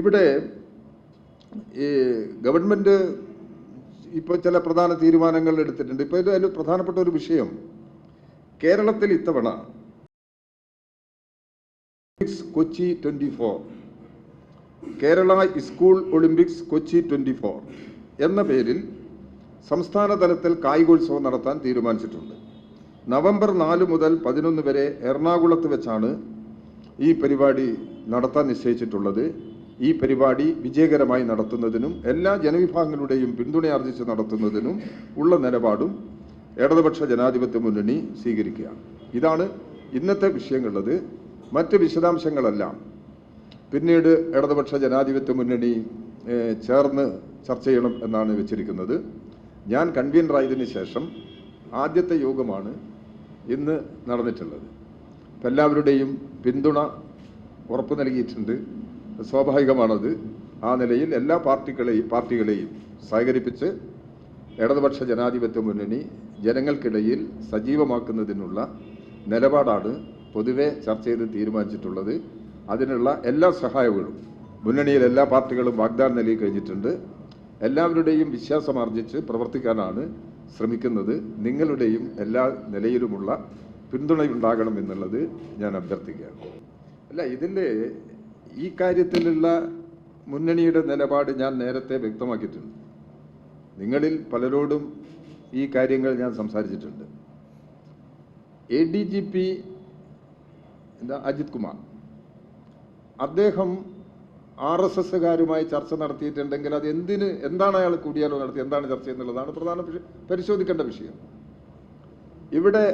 ഇവിടെ ഈ ഗവൺമെന്റ് ഇപ്പോൾ ചില പ്രധാന തീരുമാനങ്ങൾ എടുത്തിട്ടുണ്ട്. ഇപ്പോൾ ഇതിൽ പ്രധാനപ്പെട്ട ഒരു വിഷയം. കേരളത്തിൽ ഇത്തവണ Kochi twenty four. Kerala school olympics Kochi twenty four എന്ന പേരിൽ സംസ്ഥാന തലത്തിൽ കായികോത്സവം നടത്താൻ തീരുമാനിച്ചിട്ടുണ്ട്. നവംബർ നാല് മുതൽ പതിനൊന്ന് വരെ എറണാകുളത്ത് വെച്ചാണ് ഈ പരിപാടി നടത്താൻ നിശ്ചയിച്ചിട്ടുള്ളത്. ഈ പരിപാടി വിജയകരമായി നടത്തുന്നതിനും എല്ലാ ജനവിഭാഗങ്ങളുടെയും പിന്തുണയാർജിച്ച് നടത്തുന്നതിനും ഉള്ള നിലപാടും ഇടതുപക്ഷ ജനാധിപത്യ മുന്നണി സ്വീകരിക്കുകയാണ്. ഇതാണ് ഇന്നത്തെ വിഷയങ്ങളുള്ളത്. മറ്റ് വിശദാംശങ്ങളെല്ലാം പിന്നീട് ഇടതുപക്ഷ ജനാധിപത്യ മുന്നണി ചേർന്ന് ചർച്ച ചെയ്യണം എന്നാണ് വെച്ചിരിക്കുന്നത്. ഞാൻ കൺവീനറായതിനു ശേഷം ആദ്യത്തെ യോഗമാണ് ഇന്ന് നടന്നിട്ടുള്ളത്. എല്ലാവരുടെയും പിന്തുണ ഉറപ്പു നൽകിയിട്ടുണ്ട്. സ്വാഭാവികമാണത്. ആ നിലയിൽ എല്ലാ പാർട്ടികളെയും പാർട്ടികളെയും സഹകരിപ്പിച്ച് ഇടതുപക്ഷ ജനാധിപത്യ മുന്നണി ജനങ്ങൾക്കിടയിൽ സജീവമാക്കുന്നതിനുള്ള നിലപാടാണ് പൊതുവെ ചർച്ച ചെയ്ത് തീരുമാനിച്ചിട്ടുള്ളത്. അതിനുള്ള എല്ലാ സഹായങ്ങളും മുന്നണിയിൽ എല്ലാ പാർട്ടികളും വാഗ്ദാനം നൽകി കഴിഞ്ഞിട്ടുണ്ട്. എല്ലാവരുടെയും വിശ്വാസമാർജിച്ച് പ്രവർത്തിക്കാനാണ് ശ്രമിക്കുന്നത്. നിങ്ങളുടെയും എല്ലാ നിലയിലുമുള്ള പിന്തുണയുണ്ടാകണം എന്നുള്ളത് ഞാൻ അഭ്യർത്ഥിക്കുകയാണ്. അല്ല ഇതിൽ ഈ കാര്യത്തിലുള്ള മുന്നണിയുടെ നിലപാട് ഞാൻ നേരത്തെ വ്യക്തമാക്കിയിട്ടുണ്ട്. നിങ്ങളിൽ പലരോടും ഈ കാര്യങ്ങൾ ഞാൻ സംസാരിച്ചിട്ടുണ്ട്. എ ഡി ജി പി എന്താ അജിത് കുമാർ. അദ്ദേഹം ആർ എസ് എസ്സുകാരുമായി ചർച്ച നടത്തിയിട്ടുണ്ടെങ്കിൽ അത് എന്തിന് എന്താണ് അയാൾ കൂടിയാലോ നടത്തി എന്താണ് ചർച്ച എന്നുള്ളതാണ് പ്രധാന പരിശോധിക്കേണ്ട വിഷയം. ഇവിടെ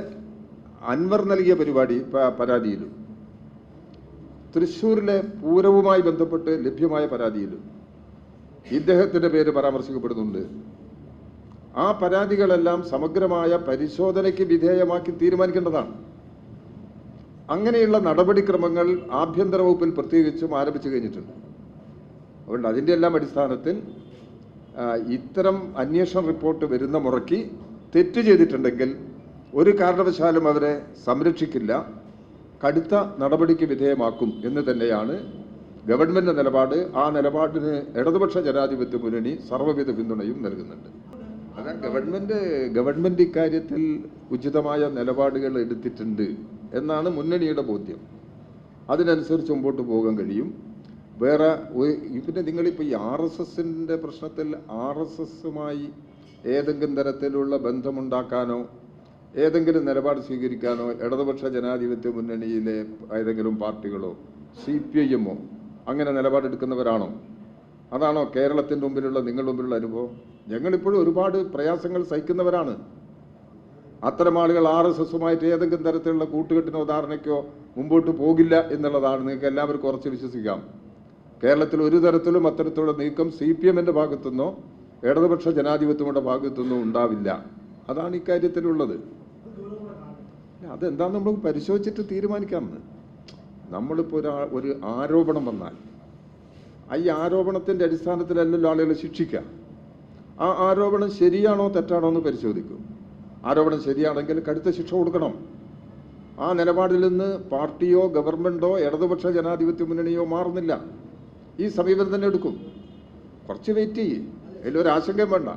അൻവർ നൽകിയ പരിപാടി പരാതിയിലും തൃശ്ശൂരിലെ പൂരവുമായി ബന്ധപ്പെട്ട് ലഭ്യമായ പരാതിയിലും ഇദ്ദേഹത്തിന്റെ പേര് പരാമർശിക്കപ്പെടുന്നുണ്ട്. ആ പരാതികളെല്ലാം സമഗ്രമായ പരിശോധനയ്ക്ക് വിധേയമാക്കി തീരുമാനിക്കേണ്ടതാണ്. അങ്ങനെയുള്ള നടപടിക്രമങ്ങൾ ആഭ്യന്തര വകുപ്പിൽ പ്രത്യേകിച്ചും ആരംഭിച്ചു കഴിഞ്ഞിട്ടുണ്ട്. അതുകൊണ്ട് അതിന്റെ എല്ലാം അടിസ്ഥാനത്തിൽ ഇത്തരം അന്വേഷണ റിപ്പോർട്ട് വരുന്ന മുറയ്ക്ക് തെറ്റ് ചെയ്തിട്ടുണ്ടെങ്കിൽ ഒരു കാരണവശാലും അവരെ സംരക്ഷിക്കില്ല. കടുത്ത നടപടിക്ക് വിധേയമാക്കും എന്ന് തന്നെയാണ് ഗവൺമെന്റ് നിലപാട്. ആ നിലപാടിന് ഇടതുപക്ഷ ജനാധിപത്യ മുന്നണി സർവവിധ പിന്തുണയും നൽകുന്നുണ്ട്. അതാ ഗവൺമെന്റ് ഗവൺമെന്റ് ഇക്കാര്യത്തിൽ ഉചിതമായ നിലപാടുകൾ എടുത്തിട്ടുണ്ട് എന്നാണ് മുന്നണിയുടെ ബോധ്യം. അതിനനുസരിച്ച് മുമ്പോട്ട് പോകാൻ കഴിയും. വേറെ പിന്നെ നിങ്ങളിപ്പോൾ ഈ ആർ എസ് എസിന്റെ പ്രശ്നത്തിൽ ആർ എസ് എസുമായി ഏതെങ്കിലും തരത്തിലുള്ള ബന്ധമുണ്ടാക്കാനോ ഏതെങ്കിലും നിലപാട് സ്വീകരിക്കാനോ ഇടതുപക്ഷ ജനാധിപത്യ മുന്നണിയിലെ ഏതെങ്കിലും പാർട്ടികളോ സി പി ഐ എമ്മോ അങ്ങനെ നിലപാടെടുക്കുന്നവരാണോ? അതാണോ കേരളത്തിന്റെ മുമ്പിലുള്ള നിങ്ങളുടെ മുമ്പിലുള്ള അനുഭവം? ഞങ്ങളിപ്പോഴും ഒരുപാട് പ്രയാസങ്ങൾ സഹിക്കുന്നവരാണ്. അത്തരം ആളുകൾ ആർ എസ് എസുമായിട്ട് ഏതെങ്കിലും തരത്തിലുള്ള കൂട്ടുകെട്ടിനോ ധാരണയ്ക്കോ മുമ്പോട്ട് പോകില്ല എന്നുള്ളതാണ് നിങ്ങൾക്ക് എല്ലാവർക്കും കുറച്ച് വിശ്വസിക്കാം. കേരളത്തിൽ ഒരു തരത്തിലും അത്തരത്തിലുള്ള നീക്കം സി പി എമ്മിന്റെ ഭാഗത്തുനിന്നോ ഇടതുപക്ഷ ജനാധിപത്യങ്ങളുടെ ഭാഗത്തുനിന്നോ ഉണ്ടാവില്ല. അതാണ് ഇക്കാര്യത്തിലുള്ളത് അതെന്താന്ന് നമ്മൾ പരിശോധിച്ചിട്ട് തീരുമാനിക്കാമെന്ന്. നമ്മളിപ്പോൾ ഒരു ഒരു ആരോപണം വന്നാൽ ഈ ആരോപണത്തിന്റെ അടിസ്ഥാനത്തിലല്ലല്ലോ ആളുകളെ ശിക്ഷിക്കുക. ആ ആരോപണം ശരിയാണോ തെറ്റാണോ എന്ന് പരിശോധിക്കും. ആരോപണം ശരിയാണെങ്കിൽ കടുത്ത ശിക്ഷ കൊടുക്കണം. ആ നിലപാടിൽ നിന്ന് പാർട്ടിയോ ഗവൺമെന്റോ ഇടതുപക്ഷ ജനാധിപത്യ മുന്നണിയോ മാറുന്നില്ല. ഈ സമീപനം തന്നെ എടുക്കും. കുറച്ച് വെയിറ്റ് ചെയ്യും. അതിലൊരു ആശങ്കയും വേണ്ട.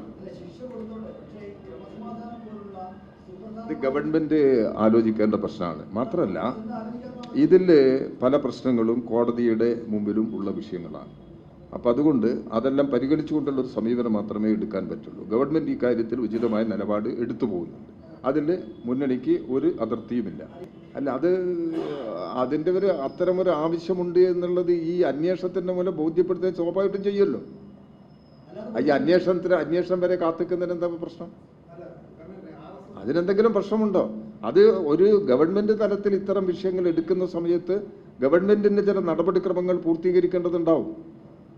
ഇത് ഗവൺമെന്റ് ആലോചിക്കേണ്ട പ്രശ്നമാണ്. മാത്രമല്ല ഇതിൽ പല പ്രശ്നങ്ങളും കോടതിയുടെ മുമ്പിലും ഉള്ള വിഷയങ്ങളാണ്. അപ്പം അതുകൊണ്ട് അതെല്ലാം പരിഗണിച്ചുകൊണ്ടുള്ള ഒരു സമീപനം മാത്രമേ എടുക്കാൻ പറ്റുള്ളൂ. ഗവൺമെന്റ് ഈ കാര്യത്തിൽ ഉചിതമായ നിലപാട് എടുത്തു പോകുന്നുണ്ട്. അതിൽ മുന്നണിക്ക് ഒരു അതിർത്തിയുമില്ല. അല്ല അത് അതിന്റെ ഒരു അത്തരം ഒരു ആവശ്യമുണ്ട് എന്നുള്ളത് ഈ അന്വേഷണത്തിന്റെ മൂലം ബോധ്യപ്പെടുത്താൻ സ്വാഭാവികമായിട്ടും ചെയ്യുമല്ലോ. ഈ അന്വേഷണത്തിന് അന്വേഷണം വരെ കാത്തിക്കുന്നതിന് എന്താ പ്രശ്നം? അതിനെന്തെങ്കിലും പ്രശ്നമുണ്ടോ? അത് ഒരു ഗവൺമെന്റ് തലത്തിൽ ഇത്തരം വിഷയങ്ങൾ എടുക്കുന്ന സമയത്ത് ഗവൺമെന്റിന്റെ ചില നടപടിക്രമങ്ങൾ പൂർത്തീകരിക്കേണ്ടതുണ്ടാവും.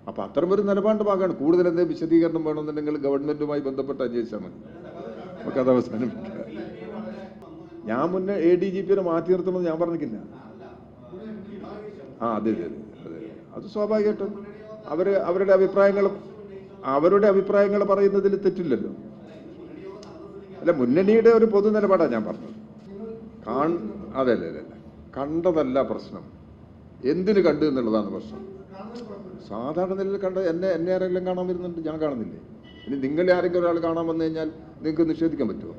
അപ്പൊ അത്തരം ഒരു നിലപാട് ഭാഗമാണ് കൂടുതൽ എന്തെങ്കിലും വിശദീകരണം വേണമെന്നുണ്ടെങ്കിൽ ഗവൺമെന്റുമായി ബന്ധപ്പെട്ട് അന്വേഷിച്ചാൽ മതി. നമുക്കത് അവസാനിപ്പിക്കാം. ഞാൻ മുന്നേ എ ഡി ജി പിനെ മാറ്റി നിർത്തണമെന്ന് ഞാൻ പറഞ്ഞിട്ടില്ല. ആ അതെ അതെ അതെ അതെ. അത് സ്വാഭാവികമായിട്ടും. അവർ അവരുടെ അഭിപ്രായങ്ങൾ അവരുടെ അഭിപ്രായങ്ങൾ പറയുന്നതിൽ തെറ്റില്ലല്ലോ. അല്ല മുന്നണിയുടെ ഒരു പൊതു നിലപാടാണ് ഞാൻ പറഞ്ഞത്. കാൺ അതെ അല്ല അതെ. കണ്ടതല്ല പ്രശ്നം. എന്തിനു കണ്ടു എന്നുള്ളതാണ് പ്രശ്നം. സാധാരണ നിലയിൽ കണ്ട എന്നെ എന്നെ ആരെങ്കിലും കാണാൻ വരുന്നുണ്ട്? ഞാൻ കാണുന്നില്ലേ? ഇനി നിങ്ങളെ ആരെങ്കിലും ഒരാൾ കാണാൻ വന്നു കഴിഞ്ഞാൽ നിങ്ങൾക്ക് നിഷേധിക്കാൻ പറ്റുമോ?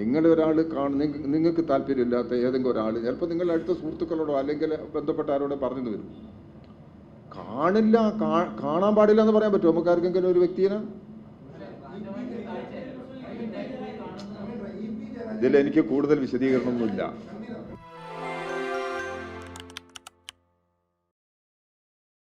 നിങ്ങളെ ഒരാൾ കാണും നിങ്ങൾക്ക് താല്പര്യമില്ലാത്ത ഏതെങ്കിലും ഒരാൾ ചിലപ്പോൾ നിങ്ങൾ അടുത്ത സുഹൃത്തുക്കളോടോ അല്ലെങ്കിൽ ബന്ധപ്പെട്ട ആരോടോ പറഞ്ഞു വരും. കാണില്ല കാണാൻ പാടില്ല എന്ന് പറയാൻ പറ്റുമോ? നമുക്ക് ആർക്കെങ്കിലും ഒരു വ്യക്തിനെ ഇതിൽ എനിക്ക് കൂടുതൽ വിശദീകരണമൊന്നുമില്ല.